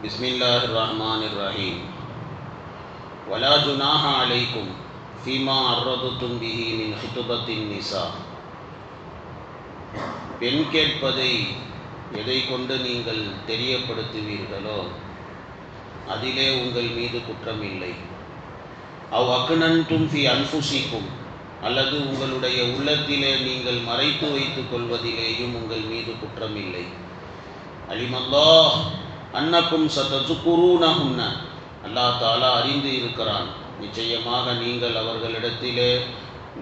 بسم الله الرحمن الرحيم ولا جناح عليكم فيما عرضتم به من خطبة النساء பெண் கேட்பதை எதை கொண்டு நீங்கள் தெரியப்படுத்துவீர்களோ அதிலே உங்கள் மீது குற்றம் இல்லை அவ் அக்குனன்டும் ஃபி அன்புசிக்கும் அல்லது உங்களுடைய உள்ளத்திலே நீங்கள் மறைத்து வைத்துக் கொள்வதிலேயும் உங்கள் மீது குற்றம் இல்லை அலிமல்லா அன்னக்கும் சதசுக்குரூனஹுன்ன அல்லாஹ் தாலா அறிந்து இருக்கிறான். நிச்சயமாக நீங்கள் அவர்களிடத்திலே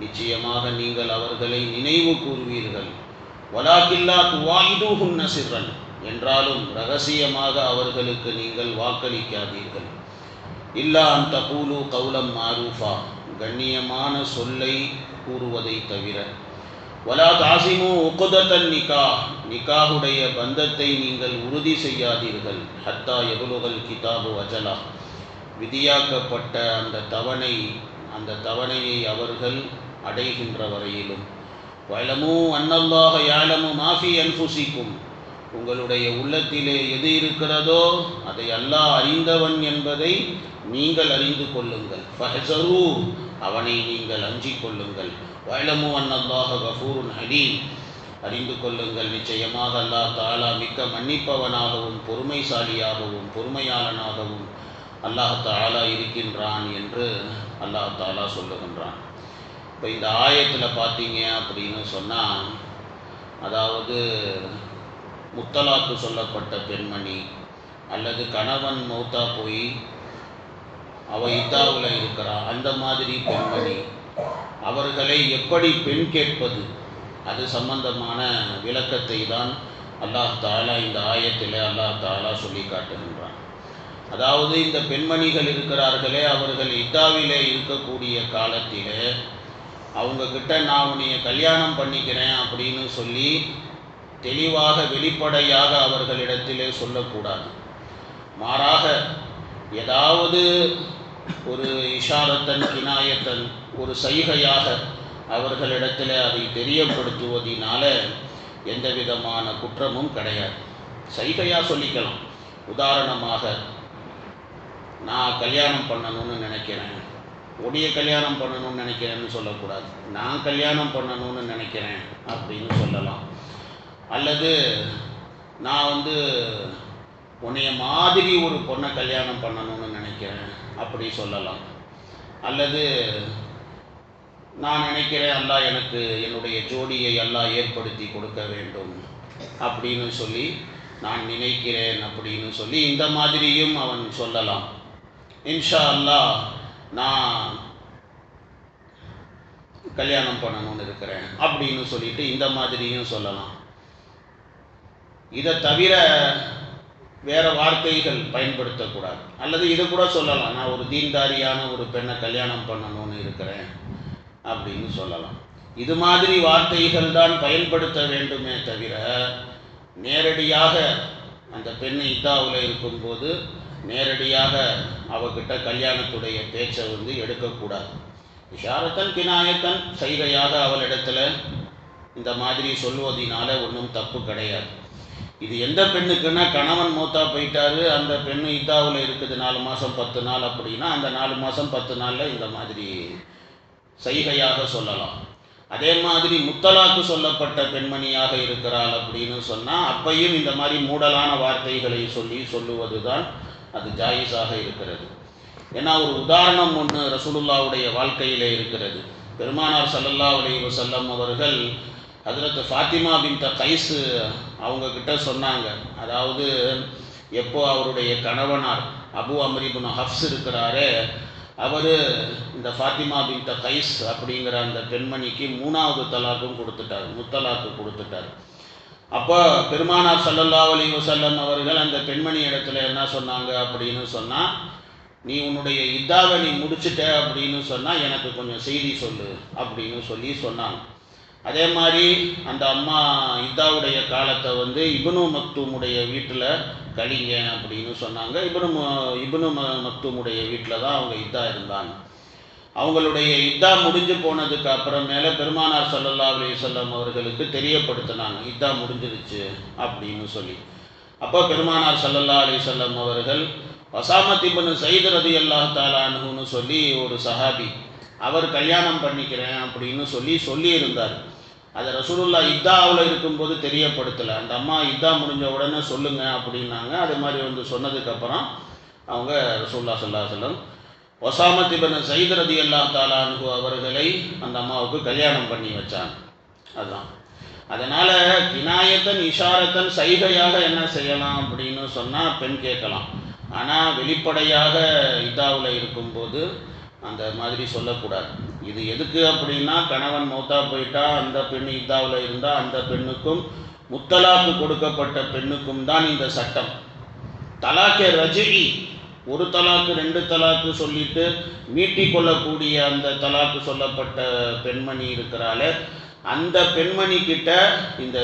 நிச்சயமாக நீங்கள் அவர்களை நினைவு கூறுவீர்கள். வலாக்கில்லா துவாயிடுஹுன்ன சிறன் என்றாலும் ரகசியமாக அவர்களுக்கு நீங்கள் வாக்களிக்காதீர்கள். இல்லா அந்த கூலு கௌலம் மாரூஃபா. கண்ணியமான சொல்லை கூறுவதை தவிர வலா தாசிமு உக்குதத்தன் நிகா நிகாஹுடைய பந்தத்தை நீங்கள் உறுதி செய்யாதீர்கள். ஹத்தா எவ்வளவுகள் கிதாபு அஜலா விதியாக்கப்பட்ட அந்த தவணை அந்த தவணையை அவர்கள் அடைகின்ற வரையிலும். வயலமு அன்னல்லாக யாழமு மாஃபி அன்புசிக்கும் உங்களுடைய உள்ளத்திலே எது இருக்கிறதோ அதை அல்லாஹ் அறிந்தவன் என்பதை நீங்கள் அறிந்து கொள்ளுங்கள். ஃபஹசரு அவனை நீங்கள் அஞ்சிக் கொள்ளுங்கள். வயலமு அன்னல்லாஹ கஃபூருன் ஹலீம். அறிந்து கொள்ளுங்கள் நிச்சயமாக அல்லாஹ் தாலா மிக்க மன்னிப்பவனாகவும் பொறுமைசாலியாகவும் பொறுமையாளனாகவும் அல்லாஹ் தாலா இருக்கின்றான் என்று அல்லாஹ் தாலா சொல்லுகின்றான். இப்போ இந்த ஆயத்தில் பார்த்தீங்க அப்படின்னு சொன்னால் அதாவது முத்தலாக்கு சொல்லப்பட்ட பெண்மணி அல்லது கணவன் மௌத்தா போய் அவள் இத்தாவில் இருக்கிறா அந்த மாதிரி பெண்மணி அவர்களை எப்படி பெண் கேட்பது? அது சம்பந்தமான விளக்கத்தை தான் அல்லாஹ் தாலா இந்த ஆயத்தில் அல்லாஹ் தாலா சொல்லி காட்டுகின்றான். அதாவது இந்த பெண்மணிகள் இருக்கிறார்களே அவர்கள் இத்தாவிலே இருக்கக்கூடிய காலத்திலே அவங்க கிட்ட நான் உன்னைய கல்யாணம் பண்ணிக்கிறேன் அப்படின்னு சொல்லி தெளிவாக வெளிப்படையாக அவர்களிடத்திலே சொல்லக்கூடாது. மாறாக ஏதாவது ஒரு இஷாரத்தன் கினாயத்தன் ஒரு சைகையாக அவர்களிடத்தில் அதை தெரியப்படுத்துவதினால எந்த விதமான குற்றமும் கிடையாது. சைகையாக சொல்லிக்கலாம். உதாரணமாக நான் கல்யாணம் பண்ணணும்னு நினைக்கிறேன். உடைய கல்யாணம் பண்ணணும்னு நினைக்கிறேன்னு சொல்லக்கூடாது. நான் கல்யாணம் பண்ணணும்னு நினைக்கிறேன் அப்படின்னு சொல்லலாம். அல்லது நான் வந்து உன்னைய மாதிரி ஒரு பொண்ணை கல்யாணம் பண்ணணும்னு நினைக்கிறேன் அப்படி சொல்லலாம். அல்லது நான் நினைக்கிறேன் அல்லாஹ் எனக்கு என்னுடைய ஜோடியை எல்லாம் ஏற்படுத்தி கொடுக்க வேண்டும் அப்படின்னு சொல்லி நான் நினைக்கிறேன் அப்படின்னு சொல்லி இந்த மாதிரியும் அவன் சொல்லலாம். இன்ஷா அல்லாஹ் நான் கல்யாணம் பண்ணணும்னு இருக்கிறேன் அப்படின்னு சொல்லிட்டு இந்த மாதிரியும் சொல்லலாம். இதை தவிர வேறு வார்த்தைகள் பயன்படுத்தக்கூடாது. அல்லது இதை கூட சொல்லலாம். நான் ஒரு தீன்தாரியான ஒரு பெண்ணை கல்யாணம் பண்ணணும்னு இருக்கிறேன். அப்படின்னு சொல்லலாம். இது மாதிரி வார்த்தைகள் தான் பயன்படுத்த வேண்டுமே தவிர நேரடியாக அந்த பெண் இத்தாவில் இருக்கும்போது நேரடியாக அவகிட்ட கல்யாணத்துடைய பேச்சை வந்து எடுக்கக்கூடாது. விஷாரத்தன் கினாயத்தன் சைகையாக அவளிடத்துல இந்த மாதிரி சொல்வதனால ஒன்றும் தப்பு கிடையாது. இது எந்த பெண்ணுக்குன்னா கணவன் மூத்தா போயிட்டாரு அந்த பெண்ணு இத்தாவில் இருக்குது நாலு மாதம் பத்து நாள் அப்படின்னா அந்த நாலு மாதம் பத்து நாளில் இந்த மாதிரி சைகையாக சொல்லலாம். அதே மாதிரி முத்தலாக்கு சொல்லப்பட்ட பெண்மணியாக இருக்கிறாள் அப்படின்னு சொன்னால் அப்பையும் இந்த மாதிரி மூடலான வார்த்தைகளை சொல்லி சொல்லுவது தான் அது ஜாயிஸாக இருக்கிறது. ஏன்னா ஒரு உதாரணம் ஒன்று ரசூலுல்லாவுடைய வாழ்க்கையிலே இருக்கிறது. பெருமானார் சல்லல்லா அலி வசல்லம் அவர்கள் அதில் ஃபாத்திமா பின் த கைஸு அவங்கக்கிட்ட சொன்னாங்க. அதாவது எப்போ அவருடைய கணவனார் அபு அமரிபுன் ஹப்ஸ் இருக்கிறாரே அவர் இந்த ஃபாத்திமா பின் த கைஸ் அப்படிங்கிற அந்த பெண்மணிக்கு மூணாவது தலாக்கும் கொடுத்துட்டார் முத்தலாக்கு கொடுத்துட்டார். அப்போ பெருமானார் சல்லல்லா அலி வசல்லம் அவர்கள் அந்த பெண்மணி இடத்துல என்ன சொன்னாங்க அப்படின்னு சொன்னால் நீ உன்னுடைய இதாவை நீ முடிச்சுட்ட அப்படின்னு சொன்னால் எனக்கு கொஞ்சம் செய்தி சொல்லு அப்படின்னு சொல்லி சொன்னாங்க. அதே மாதிரி அந்த அம்மா இதாவுடைய காலத்தை வந்து இபனு மக்தூமுடைய வீட்டில் கலிங்க அப்படின்னு சொன்னாங்க. இபனு ம- இபனு ம மக்தூமுடைய வீட்டில் தான் அவங்க இதா இருந்தாங்க. அவங்களுடைய இதா முடிஞ்சு போனதுக்கு அப்புறமேல பெருமானார் சல்லல்லா அலி சொல்லம் அவர்களுக்கு தெரியப்படுத்தினாங்க. இதா முடிஞ்சிருச்சு அப்படின்னு சொல்லி. அப்போ பெருமானார் சல்லல்லா அலி சொல்லம் அவர்கள் வசாமத் இபனு சயீத் ரலியல்லாஹு தஆலா சொல்லி ஒரு சஹாபி அவர் கல்யாணம் பண்ணிக்கிறேன் அப்படின்னு சொல்லி சொல்லியிருந்தார். அதை ரசூலுல்லா இத்தாவில் இருக்கும்போது தெரியப்படுத்தலை. அந்த அம்மா இத்தா முடிஞ்ச உடனே சொல்லுங்க அப்படின்னாங்க. அது மாதிரி வந்து சொன்னதுக்கப்புறம் அவங்க ரசூல்லா சொல்லா சொல்லம் ஒசாமத் இபன் சயித் ரதி அல்லா தாலானு அவர்களை அந்த அம்மாவுக்கு கல்யாணம் பண்ணி வச்சாங்க. அதுதான். அதனால் கினாயத்தன் இஷாரத்தன் சைகையாக என்ன செய்யலாம் அப்படின்னு சொன்னால் பெண் கேட்கலாம். ஆனால் வெளிப்படையாக இதாவில் இருக்கும்போது அந்த மாதிரி சொல்லக்கூடாது. இது எதுக்கு அப்படின்னா கணவன் மௌத்தா போயிட்டா அந்த பெண் இதாவில் இருந்தால் அந்த பெண்ணுக்கும் முத்தலாக்கு கொடுக்கப்பட்ட பெண்ணுக்கும் தான் இந்த சட்டம். தலாக்கே ரஜினி. ஒரு தலாக்கு ரெண்டு தலாக்கு சொல்லிட்டு மீட்டி கொள்ளக்கூடிய அந்த தலாக்கு சொல்லப்பட்ட பெண்மணி இருக்கிறால அந்த பெண்மணி கிட்ட இந்த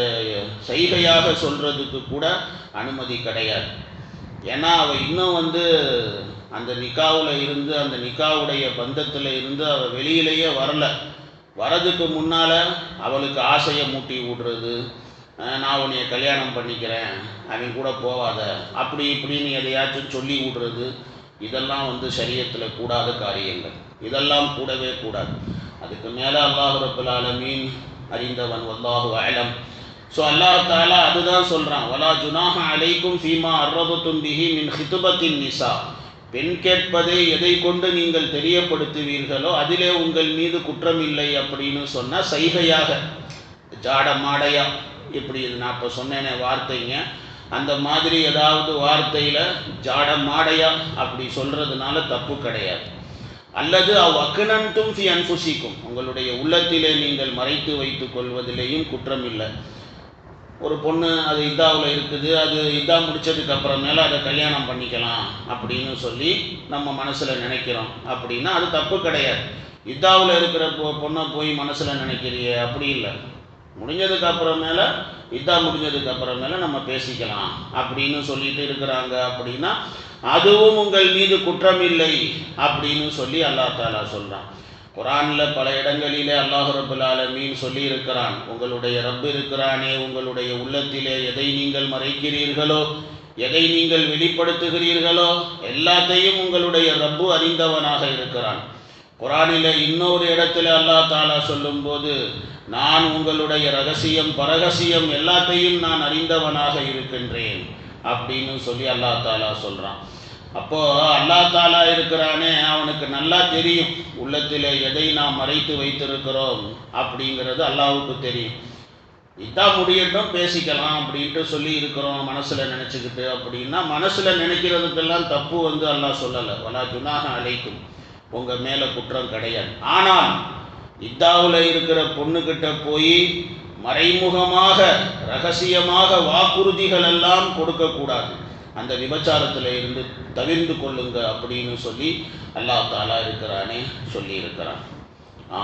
செய்கையாக சொல்றதுக்கு கூட அனுமதி கிடையாது. ஏன்னா அவள் இன்னும் வந்து அந்த நிக்காவில் இருந்து அந்த நிக்காவுடைய பந்தத்தில் இருந்து அவள் வெளியிலேயே வரல. வரதுக்கு முன்னால் அவளுக்கு ஆசையை மூட்டி விடுறது நான் உன்னைய கல்யாணம் பண்ணிக்கிறேன் அவன் கூட போவாத. அப்படி இப்படின்னு எதையாச்சும் சொல்லி விடுறது இதெல்லாம் வந்து சரியத்தில் கூடாத காரியங்கள். இதெல்லாம் கூடவே கூடாது. அதுக்கு மேலே அல்லாஹ் ரபுல் ஆலமீன் அறிந்தவன் வல்லாஹு அலம். ஸோ அல்லாஹ் தாலா அதுதான் சொல்கிறான் வலா ஜுனாஹ அலைக்கும் ஃபீமா அர்ரபு பிஹி மின் ஹிதுபத்தின் நிசா. பெண் கேட்பதை எதை கொண்டு நீங்கள் தெரியப்படுத்துவீர்களோ அதிலே உங்கள் மீது குற்றம் இல்லை அப்படின்னு சொன்னால் சைகையாக. ஜாட மாடையா இப்படி இது நான் இப்போ சொன்னேனே வார்த்தைங்க. அந்த மாதிரி ஏதாவது வார்த்தையில் ஜாட மாடையா அப்படி சொல்கிறதுனால தப்பு கிடையாது. அல்லது அவ் ஃபி அன்புசிக்கும். உங்களுடைய உள்ளத்திலே நீங்கள் மறைத்து வைத்துக் கொள்வதிலேயும் குற்றம் இல்லை ஒரு பொண்ணு அது இதாவில் இருக்குது அது இதா முடித்ததுக்கு அப்புறமேல அதை கல்யாணம் பண்ணிக்கலாம் அப்படின்னு சொல்லி நம்ம மனசில் நினைக்கிறோம். அப்படின்னா அது தப்பு கிடையாது. இதாவில் இருக்கிற பொ பொண்ணை போய் மனசில் நினைக்கிறியே அப்படி இல்லை. முடிஞ்சதுக்கு அப்புறமேல இதா முடிஞ்சதுக்கு அப்புறமேல நம்ம பேசிக்கலாம் அப்படின்னு சொல்லிட்டு இருக்கிறாங்க அப்படின்னா அதுவும் உங்கள் மீது குற்றம் இல்லை அப்படின்னு சொல்லி அல்லாஹ் தாலா சொல்கிறான் குரானில் பல இடங்களிலே அல்லாஹ் ரபுல் ஆலமீன் சொல்லி இருக்கிறான் உங்களுடைய ரப்பு இருக்கிறானே உங்களுடைய உள்ளத்திலே எதை நீங்கள் மறைக்கிறீர்களோ எதை நீங்கள் வெளிப்படுத்துகிறீர்களோ எல்லாத்தையும் உங்களுடைய ரப்பு அறிந்தவனாக இருக்கிறான். குரானில இன்னொரு இடத்துல அல்லாஹ் தாலா சொல்லும்போது நான் உங்களுடைய ரகசியம் பரகசியம் எல்லாத்தையும் நான் அறிந்தவனாக இருக்கின்றேன். அப்படின்னு சொல்லி அல்லாஹ் தாலா சொல்கிறான் அப்போ அல்லா தாலா இருக்கிறானே அவனுக்கு நல்லா தெரியும். உள்ளத்தில் எதை நாம் மறைத்து வைத்திருக்கிறோம் அப்படிங்கிறது அல்லாவுக்கு தெரியும். இதான் முடியட்டும் பேசிக்கலாம் அப்படின்ட்டு சொல்லி இருக்கிறோம் மனசில் நினச்சிக்கிட்டு அப்படின்னா மனசில் நினைக்கிறதுக்கெல்லாம் தப்பு வந்து அல்லாஹ் சொல்லலை. வலா ஜுனாக அழைக்கும் உங்கள் மேலே குற்றம் கிடையாது. ஆனால் இத்தாவில் இருக்கிற பொண்ணுக்கிட்ட போய் மறைமுகமாக ரகசியமாக வாக்குறுதிகள் எல்லாம் கொடுக்கக்கூடாது. அந்த விபச்சாரத்தில் இருந்து தவிர்ந்து கொள்ளுங்க அப்படின்னு சொல்லி அல்லாஹ் தாலா இருக்கிறானே சொல்லி இருக்கிறான் ஆ.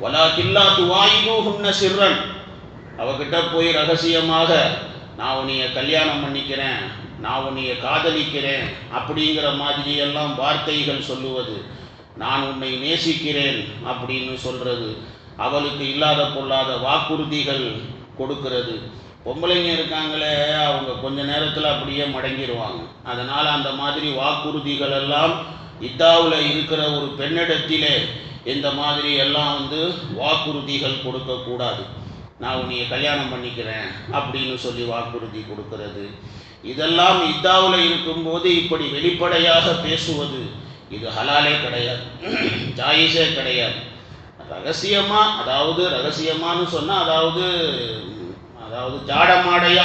வலா கில்லா துவாயினூஹுன்ன சிறன் அவகிட்ட போய் ரகசியமாக நான் உன்னைய கல்யாணம் பண்ணிக்கிறேன் நான் உன்னைய காதலிக்கிறேன் அப்படிங்கிற மாதிரியெல்லாம் வார்த்தைகள் சொல்லுவது நான் உன்னை நேசிக்கிறேன் அப்படின்னு சொல்கிறது அவளுக்கு இல்லாத பொல்லாத வாக்குறுதிகள் கொடுக்கிறது. பொம்பளைங்க இருக்காங்களே அவங்க கொஞ்ச நேரத்தில் அப்படியே மடங்கிடுவாங்க அதனால் அந்த மாதிரி வாக்குறுதிகள் எல்லாம் இத்தாவில் இருக்கிற ஒரு பெண்ணிடத்திலே இந்த மாதிரி எல்லாம் வந்து வாக்குறுதிகள் கொடுக்கக்கூடாது நான் உன்னைய கல்யாணம் பண்ணிக்கிறேன் அப்படின்னு சொல்லி வாக்குறுதி கொடுக்கிறது. இதெல்லாம் இத்தாவில் இருக்கும்போது இப்படி வெளிப்படையாக பேசுவது இது ஹலாலே கிடையாது. ஜாயிஸே கிடையாது. ரகசியமாக அதாவது ரகசியமானு சொன்னால் அதாவது அதாவது ஜாடமாடையா.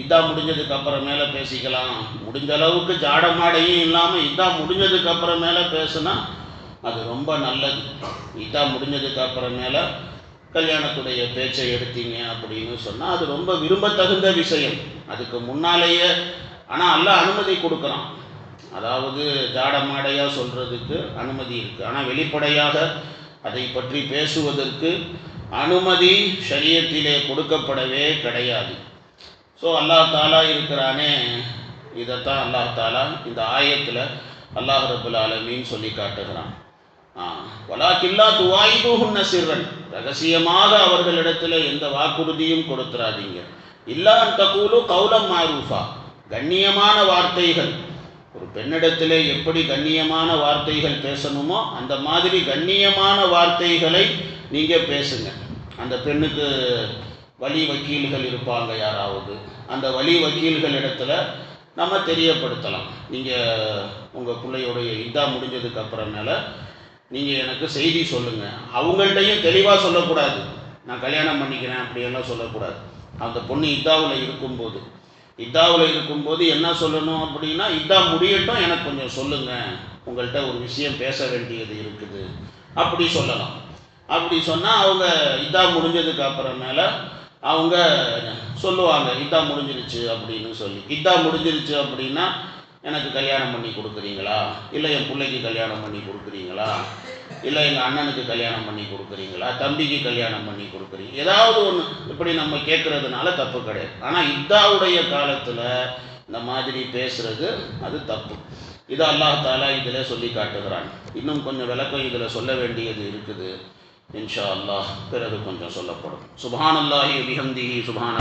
இதான் முடிஞ்சதுக்கு அப்புறமேல பேசிக்கலாம். முடிஞ்ச அளவுக்கு ஜாடமாடையும் இல்லாமல் இதான் முடிஞ்சதுக்கு அப்புறமேல பேசுனா அது ரொம்ப நல்லது. இதான் முடிஞ்சதுக்கு அப்புறமேல கல்யாணத்துடைய பேச்சை எடுத்தீங்க அப்படின்னு சொன்னால் அது ரொம்ப விரும்பத்தகுந்த விஷயம். அதுக்கு முன்னாலேயே ஆனால் அல்ல அனுமதி கொடுக்குறான். அதாவது ஜாடமாடையாக சொல்கிறதுக்கு அனுமதி இருக்குது ஆனால் வெளிப்படையாக அதை பற்றி பேசுவதற்கு அனுமதி ஷரியத்திலே கொடுக்கப்படவே கிடையாது. ஸோ அல்லாஹ் தாலா இருக்கிறானே. இதைத்தான் அல்லாஹ் தாலா இந்த ஆயத்தில் அல்லாஹ் ரபுல் ஆலமின்னு சொல்லி காட்டுகிறான். வலாக்கில்லா துவாய்புகுன்ன சிறுவன் ரகசியமாக அவர்களிடத்தில் எந்த வாக்குறுதியும் கொடுத்துறாதீங்க இல்லா தகூலு கௌலம் மாரூஃபா. கண்ணியமான வார்த்தைகள். ஒரு பெண்ணிடத்திலே எப்படி கண்ணியமான வார்த்தைகள் பேசணுமோ அந்த மாதிரி கண்ணியமான வார்த்தைகளை நீங்கள் பேசுங்க. அந்த பெண்ணுக்கு வழி வக்கீல்கள் இருப்பாங்க யாராவது. அந்த வழி வக்கீல்கள் இடத்துல நம்ம தெரியப்படுத்தலாம். நீங்கள் உங்கள் பிள்ளையோடைய இதாக முடிஞ்சதுக்கு அப்புறமேல நீங்கள் எனக்கு செய்தி சொல்லுங்கள் அவங்கள்ட்டையும் தெளிவாக சொல்லக்கூடாது. நான் கல்யாணம் பண்ணிக்கிறேன் அப்படியெல்லாம் சொல்லக்கூடாது. அந்த பொண்ணு இதாவில் இருக்கும்போது. இதாவில் இருக்கும்போது என்ன சொல்லணும் அப்படின்னா இதா முடியட்டும் எனக்கு கொஞ்சம் சொல்லுங்கள் உங்கள்கிட்ட ஒரு விஷயம் பேச வேண்டியது இருக்குது. அப்படி சொல்லலாம். அப்படி சொன்னால் அவங்க இதாக முடிஞ்சதுக்கு அப்புறமேல அவங்க சொல்லுவாங்க இதா முடிஞ்சிருச்சு அப்படின்னு சொல்லி. இதா முடிஞ்சிருச்சு அப்படின்னா எனக்கு கல்யாணம் பண்ணி கொடுக்குறீங்களா? இல்லை என் பிள்ளைக்கு கல்யாணம் பண்ணி கொடுக்குறீங்களா? இல்லை எங்கள் அண்ணனுக்கு கல்யாணம் பண்ணி கொடுக்குறீங்களா? தம்பிக்கு கல்யாணம் பண்ணி கொடுக்குறீங்க ஏதாவது ஒன்று இப்படி நம்ம கேட்குறதுனால தப்பு கிடையாது. ஆனால் இதாவுடைய காலத்தில் இந்த மாதிரி பேசுறது அது தப்பு. இது அல்லாஹ் தாலா இதில் சொல்லி காட்டுகிறான். இன்னும் கொஞ்சம் விளக்கம் இதில் சொல்ல வேண்டியது இருக்குது. இன்ஷா அல்லாஹ் பிறகு கொஞ்சம் சொல்லப்படும். சுபான் அல்லாஹி பிஹம்திஹி சுபான்